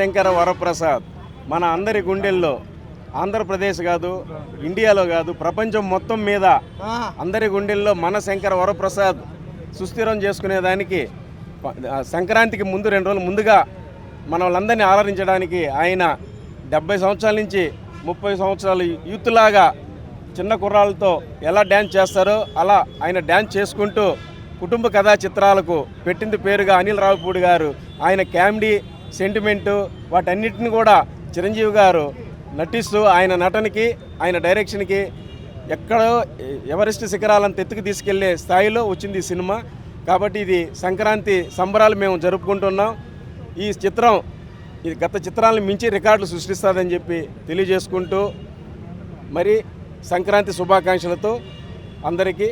మనశంకర వరప్రసాద్ మన అందరి గుండెల్లో ఆంధ్రప్రదేశ్ కాదు ఇండియాలో కాదు ప్రపంచం మొత్తం మీద అందరి గుండెల్లో మనశంకర వరప్రసాద్ సుస్థిరం చేసుకునేదానికి సంక్రాంతికి ముందు రెండు రోజులు ముందుగా మన వాళ్ళందరినీ ఆదరించడానికి ఆయన డెబ్బై సంవత్సరాల నుంచి ముప్పై సంవత్సరాలు యూత్ లాగా చిన్న కుర్రాళ్ళతో ఎలా డ్యాన్స్ చేస్తారో అలా ఆయన డ్యాన్స్ చేసుకుంటూ కుటుంబ కథా చిత్రాలకు పెట్టింది పేరుగా అనిల్ రావుపూడి గారు. ఆయన కామెడీ సెంటిమెంటు వాటన్నిటిని కూడా చిరంజీవి గారు నటిస్తూ ఆయన నటనకి ఆయన డైరెక్షన్కి ఎక్కడో ఎవరెస్ట్ శిఖరాలను తెత్తుకు తీసుకెళ్ళే స్థాయిలో వచ్చింది ఈ సినిమా. కాబట్టి ఇది సంక్రాంతి సంబరాలు మేము జరుపుకుంటున్నాం. ఈ చిత్రం ఇది గత చిత్రాలను మించి రికార్డులు సృష్టిస్తుందని చెప్పి తెలియజేసుకుంటూ మరి సంక్రాంతి శుభాకాంక్షలతో అందరికీ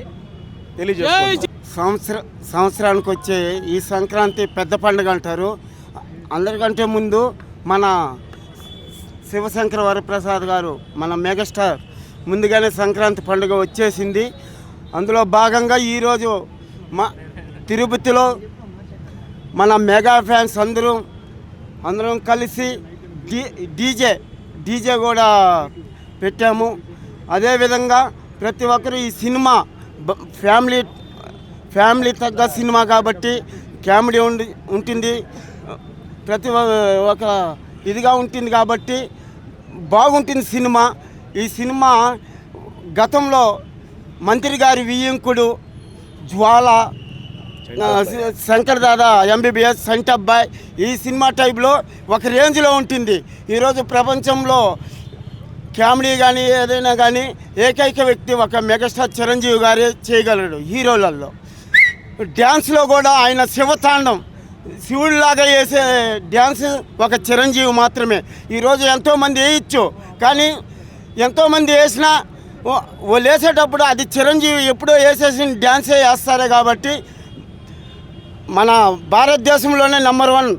తెలియజేస్తాం సంవత్సర సంవత్సరానికి వచ్చే ఈ సంక్రాంతి పెద్ద పండుగ అంటారు. అందరికంటే ముందు మన శివశంకర వరప్రసాద్ గారు మన మెగాస్టార్. ముందుగానే సంక్రాంతి పండుగ వచ్చేసింది. అందులో భాగంగా ఈరోజు మా తిరుపతిలో మన మెగా ఫ్యాన్స్ అందరూ అందరం కలిసి డీ డీజే డీజే కూడా పెట్టాము. అదేవిధంగా ప్రతి ఒక్కరు ఈ సినిమా బ- ఫ్యామిలీ ఫ్యామిలీ తగ్గ సినిమా కాబట్టి కామెడీ ఉండి ఉంటుంది. ప్రతి ఒక ఇదిగా ఉంటుంది కాబట్టి బాగుంటుంది సినిమా. ఈ సినిమా గతంలో మంత్రి గారి వియ్యంకుడు జ్వాల శంకర్ దాదా ఎంబీబీఎస్ సంట్ అబ్బాయి ఈ సినిమా టైప్లో ఒక రేంజ్లో ఉంటుంది. ఈరోజు ప్రపంచంలో కామెడీ కానీ ఏదైనా కానీ ఏకైక వ్యక్తి ఒక మెగాస్టార్ చిరంజీవి గారే చేయగలడు హీరోలలో. డ్యాన్స్లో కూడా ఆయన శివతాండం. శివుడిలాగా వేసే డ్యాన్స్ ఒక చిరంజీవి మాత్రమే. ఈరోజు ఎంతోమంది వేయచ్చు. కానీ ఎంతోమంది వేసినా ఓ- వాళ్ళు వేసేటప్పుడు అది చిరంజీవి ఎప్పుడో వేసేసిన డ్యాన్సే వేస్తారే కాబట్టి మన భారతదేశంలోనే నెంబర్ వన్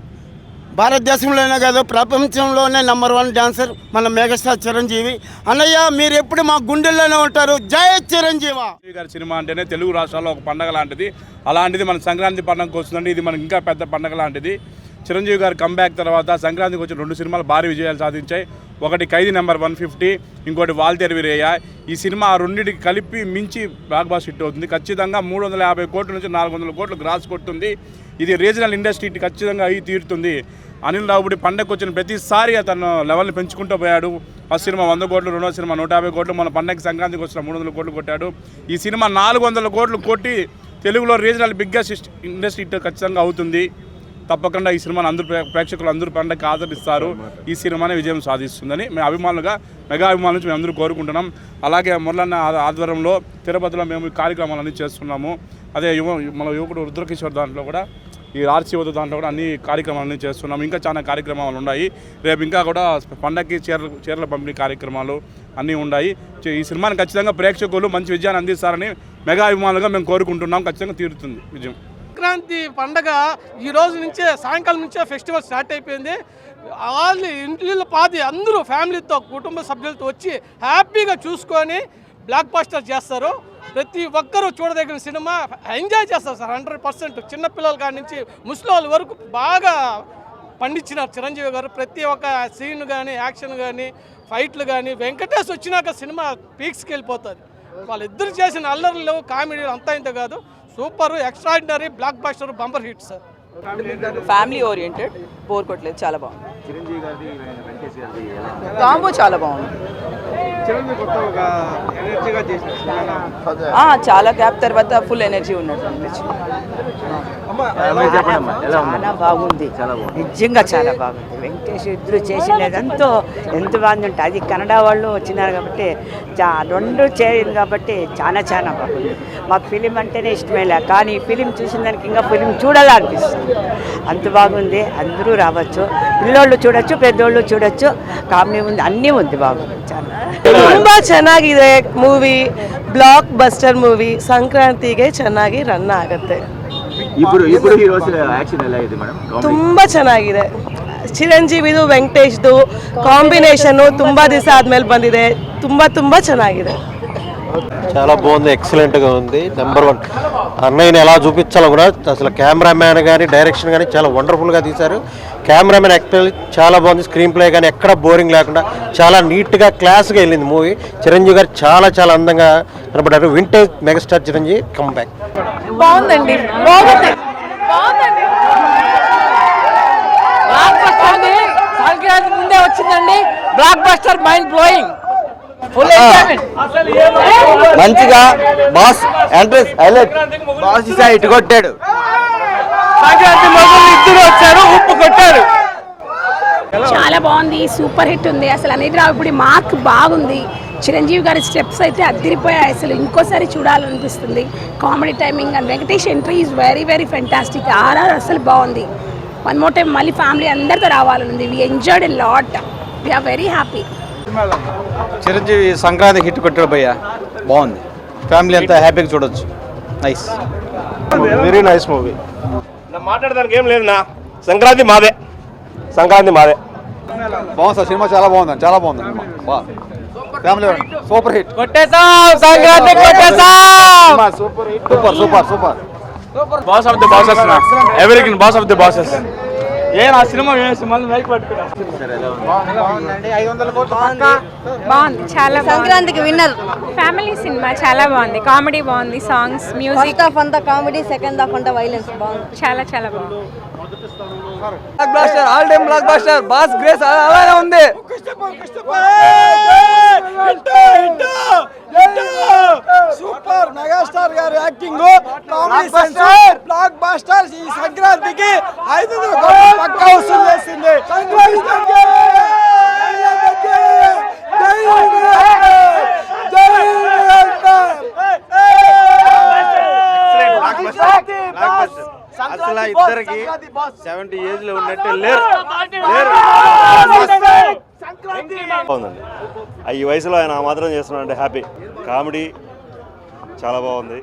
భారతదేశంలోనే కాదు ప్రపంచంలోనే నెంబర్ వన్ డాన్సర్ మన మెగాస్టార్ చిరంజీవి. అన్నయ్య మీరు ఎప్పుడు మా గుండెల్లోనే ఉంటారు? జై చిరంజీవా. చిరంజీవి గారి సినిమా అంటేనే తెలుగు రాష్ట్రాల్లో ఒక పండగ లాంటిది. అలాంటిది మన సంక్రాంతి పండుగకు వస్తుందండి. ఇది మనకి ఇంకా పెద్ద పండగ లాంటిది. చిరంజీవి గారు కంబ్యాక్ తర్వాత సంక్రాంతికి వచ్చిన రెండు సినిమాలు భారీ విజయాలు సాధించాయి. ఒకటి ఖైదీ నెంబర్ వన్ ఫిఫ్టీ ఇంకోటి వాల్తేరు వీరయ్య. ఈ సినిమా ఆ రెండింటికి కలిపి మించి బ్లాక్ బాస్ హిట్ అవుతుంది. ఖచ్చితంగా మూడు వందల యాభై కోట్ల నుంచి నాలుగు వందల కోట్లు గ్రాస్ కొట్టుంది. ఇది రీజనల్ ఇండస్ట్రీ ఖచ్చితంగా అయి తీరుతుంది. అనిల్ రావుడి పండగకు వచ్చిన ప్రతిసారి అతను లెవెల్ని పెంచుకుంటూ పోయాడు. ఫస్ట్ సినిమా వంద కోట్లు రెండో సినిమా నూట యాభై కోట్లు మన పండగకి సంక్రాంతికి వచ్చిన మూడు వందల కోట్లు కొట్టాడు. ఈ సినిమా నాలుగు వందల కోట్లు కొట్టి తెలుగులో రీజనల్ బిగ్గెస్ట్ ఇండస్ట్రీ హిట్ ఖచ్చితంగా అవుతుంది. తప్పకుండా ఈ సినిమాని అందరూ ప్రేక్షకులు అందరూ పండగకి ఆదరిస్తారు. ఈ సినిమానే విజయం సాధిస్తుందని మేము అభిమానులుగా మెగా అభిమానుల నుంచి మేము అందరూ కోరుకుంటున్నాం. అలాగే మురళన్న ఆధ్వర్యంలో తిరుపతిలో మేము ఈ కార్యక్రమాలన్నీ చేస్తున్నాము. అదే యువ మన యువకుడు రుద్రకిషోర్ దాంట్లో కూడా ఈ ఆర్సీ వద్ద దాంట్లో కూడా అన్ని కార్యక్రమాలన్నీ చేస్తున్నాం. ఇంకా చాలా కార్యక్రమాలు ఉన్నాయి. రేపు ఇంకా కూడా పండగకి చీరలు చీరల పంపిణీ కార్యక్రమాలు అన్నీ ఉన్నాయి. ఈ సినిమాని ఖచ్చితంగా ప్రేక్షకులు మంచి విజయాన్ని అందిస్తారని మెగా అభిమానులుగా మేము కోరుకుంటున్నాం. ఖచ్చితంగా తీరుతుంది విజయం. సంక్రాంతి పండగ ఈ రోజు నుంచే సాయంకాలం నుంచే ఫెస్టివల్ స్టార్ట్ అయిపోయింది. వాళ్ళు ఇంట్లో పాతి అందరూ ఫ్యామిలీతో కుటుంబ సభ్యులతో వచ్చి హ్యాపీగా చూసుకొని బ్లాక్ బాస్టర్ చేస్తారు. ప్రతి ఒక్కరూ చూడదగిన సినిమా. ఎంజాయ్ చేస్తారు సార్ హండ్రెడ్ పర్సెంట్. చిన్నపిల్లల కాడి నుంచి ముసలి వరకు బాగా పండించినారు చిరంజీవి గారు. ప్రతి ఒక్క సీన్ కానీ యాక్షన్ కానీ ఫైట్లు కానీ వెంకటేష్ వచ్చినాక సినిమా పీక్స్కి వెళ్ళిపోతుంది. వాళ్ళిద్దరు చేసిన అల్లర్లు కామెడీ అంతా ఇంత కాదు. Super extraordinary blockbuster bumper hit sir. Family oriented bore కొట్టలేదు చాలా బాగుంది. కాంబో చాలా బాగుంది. చాలా గ్యాప్ తర్వాత ఫుల్ ఎనర్జీ ఉన్నట్టు అనిపించింది. చాలా బాగుంది. నిజంగా చాలా బాగుంది. వెంకటేష్ ఇద్దరు చేసినది ఎంతో ఎంత బాగుంది అంటే అది కన్నడ వాళ్ళు వచ్చినారు కాబట్టి చా రెండు చేరింది కాబట్టి చాలా చాలా బాగుంది. మాకు ఫిలిం అంటేనే ఇష్టమేలే కానీ ఈ ఫిలిం చూసిన దానికి ఇంకా ఫిలిం చూడాలనిపిస్తుంది. అంత బాగుంది అందరూ రావచ్చు. పిల్లోళ్ళు చూడొచ్చు పెద్దోళ్ళు చూడొచ్చు. కామెడీ ఉంది అన్నీ ఉంది బాగుంది చాలా. ತುಂಬಾ ಚೆನ್ನಾಗಿದೆ ಮೂವಿ ಬ್ಲಾಕ್ ಬಸ್ಟರ್ ಮೂವಿ. ಸಂಕ್ರಾಂತಿಗೆ ಚೆನ್ನಾಗಿ ರನ್ ಆಗುತ್ತೆ. ತುಂಬಾ ಚೆನ್ನಾಗಿದೆ. ಚಿರಂಜೀವಿದು ವೆಂಕಟೇಶ್ದು ಕಾಂಬಿನೇಷನ್ ತುಂಬಾ ದಿವಸ ಆದ್ಮೇಲೆ ಬಂದಿದೆ. ತುಂಬಾ ತುಂಬಾ ಚೆನ್ನಾಗಿದೆ. చాలా బాగుంది ఎక్సలెంట్గా ఉంది. నెంబర్ వన్ అన్నయ్యని ఎలా చూపించాలో కూడా అసలు కెమెరామ్యాన్ కానీ డైరెక్షన్ కానీ చాలా వండర్ఫుల్గా తీశారు. కెమెరామ్యాన్ యాక్టర్ చాలా బాగుంది. స్క్రీన్ ప్లే కానీ ఎక్కడ బోరింగ్ లేకుండా చాలా నీట్గా క్లాస్గా వెళ్ళింది మూవీ చిరంజీవి గారు చాలా చాలా అందంగా కనబడ్డారు. Vintage megastar Chiranjeevi come back బాగుందండి. బాగుంది. బాగుందండి. ముందే వచ్చిందండి. బ్లాక్ బస్టర్ మైండ్ బ్లోయింగ్ మంచిగా బాస్ ఎంట్రెన్స్ హైలైట్. బాస్ ఇటు కొట్టాడు. సంక్రాంతి మొదలు ఇద్దరు వచ్చారు ఉప్పు కొట్టారు. చాలా బాగుంది సూపర్ హిట్ ఉంది. అసలు అనేది రావుడి మార్క్ బాగుంది. చిరంజీవి గారి స్టెప్స్ అయితే అద్దరిపోయాయి అసలు ఇంకోసారి చూడాలనిపిస్తుంది. Comedy timing and Venkatesh entry is very very fantastic RR అసలు బాగుంది. వన్ మోర్ టైం మళ్ళీ ఫ్యామిలీ అందరితో రావాలనుంది. We enjoyed a lot we are very happy Chiranjeevi Sankranti hit కొట్టాడు భయ్య. బాగుంది. ఫ్యామిలీ అంతా హ్యాపీగా చూడొచ్చు. నైస్ వెరీ నైస్ మూవీ మాట్లాడడానికి ఏం లేదు నా. సంక్రాంతి మాదే. సంక్రాంతి మాదే. బాగుంది సార్ సినిమా చాలా బాగుంది చాలా బాగుంది. ఫ్యామిలీ సూపర్ హిట్ కొట్టేసాం Sankranti కొట్టేసాం super super super boss of the bosses ఎవరికి బాస్ ఆఫ్ ది బాసెస్ ఏ నా సినిమా మళ్ళీ మైక్ బాగుంది. చాలా సంక్రాంతికి విన్నర్. ఫ్యామిలీ సినిమా చాలా బాగుంది. కామెడీ బాగుంది. Songs music. ఫస్ట్ హాఫ్ అంతా కామెడీ సెకండ్ హాఫ్ అంతా వైలెన్స్ బాగుంది. చాలా చాలా బాగుంది. Blockbuster all time blockbuster boss grace అలానే ఉంది. సూపర్ మెగాస్టార్ గారి యాక్టింగ్ కామెడీ సెన్స్ బాస్టర్స్ ఈ సంక్రాంతికి ఐదు పక్కా వసూలు చేసింది. అసలు ఇద్దరికి సెవెంటీ ఏజ్లో ఉన్నట్టే లేరు. బాగుందండి. ఈ వయసులో ఆయన ఆ మాత్రం చేస్తున్నాడు హ్యాపీ. కామెడీ చాలా బాగుంది.